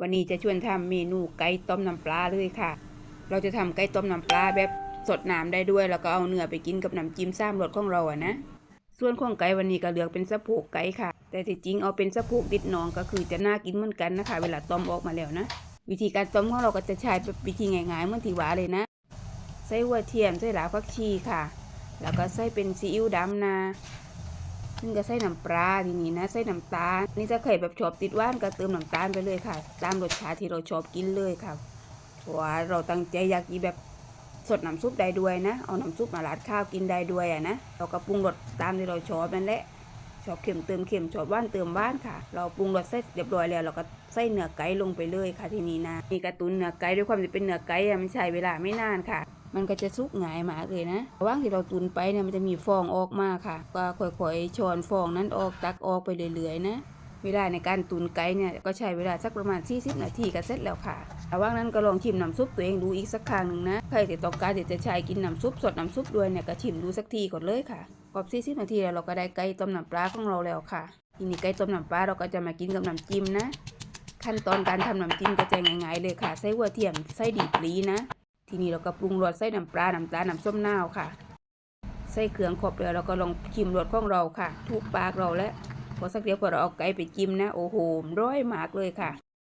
วันนี้จะชวนทำเมนูไก่ต้มน้ำปลาเลยค่ะ เราจะทำไก่ต้มน้ำปลาแบบสดน้ำได้ด้วย แล้วก็เอาเนื้อไปกินกับน้ำจิ้มซ้ำรสของเราอะนะ ส่วนของไก่วันนี้ก็เลือกเป็นสะโพกไก่ค่ะ แต่ที่จริงเอาเป็นสะโพกดิดนองก็คือจะน่ากินเหมือนกันนะคะ เวลาต้มออกมาแล้วนะ วิธีการต้มของเราก็จะใช้แบบวิธีง่ายๆเหมือนที่ว่าเลยนะ ใส่หัวเทียมใส่หลาผักชีค่ะ แล้วก็ใส่เป็นซีอิ๊วดำนะ ซึ่งก็ใส่น้ำปลาทีนี้นะใส่น้ำตาลนี่ถ้าใครแบบชอบติดว่านก็เติมน้ำตาลไปเลยค่ะ ตามรสชาติที่เราชอบกินเลยค่ะเพราะว่าเราตั้งใจอยากกินแบบสดน้ำซุปได้ด้วยนะ เอาน้ำซุปมาราดข้าวกินได้ด้วยอะนะเราก็ปรุงรสตามที่เราชอบนั่นแหละชอบเค็มเติมเค็มชอบว่านเติมว่านค่ะ เราปรุงรสเสร็จเรียบร้อยแล้วเราก็ใส่เนื้อไก่ลงไปเลยค่ะทีนี้นะมีกระตุนเนื้อไก่ด้วยความที่เป็นเนื้อไก่อะมันใช้เวลาไม่นานค่ะ มันก็จะสุกง่ายมากเลยนะว่างที่เราตุนไปเนี่ยมันจะมีฟองออกมาค่ะ ก็ค่อยๆช้อนฟองนั้นออกตักออกไปเรื่อยๆนะเวลาในการตุนไก่เนี่ยก็ใช้เวลาสักประมาณ 40 นาทีก็เสร็จแล้วค่ะระหว่างนั้นก็ลองชิมน้ำซุปตัวเองดูอีกสักครั้งหนึ่งนะ ใครที่ต้องการที่จะใช้กินน้ำซุปสดน้ำซุปด้วยเนี่ยก็ชิมดูสักทีก่อนเลยค่ะครบ40 นาทีแล้วเราก็ได้ไก่ต้มน้ำปลาของเราแล้วค่ะทีนี้ไก่ต้มน้ำปลาเราก็จะมากินกับน้ำจิ้มนะ ขั้นตอนการทำน้ำจิ้มก็จะง่ายๆเลยค่ะ ใส่หัวเทียม ใส่ดีปลีนะ ทีนี้เราก็ปรุงรสใส่น้ำปลา น้ำตาล น้ำส้มนาวค่ะ ใส่เครื่องครบแล้วเราก็ลองชิมรสของเราค่ะ ทุกปากเราและพอสักเดียวพอเราเอาไก่ไปจิ้มนะ โอ้โหร้อยมากเลยค่ะ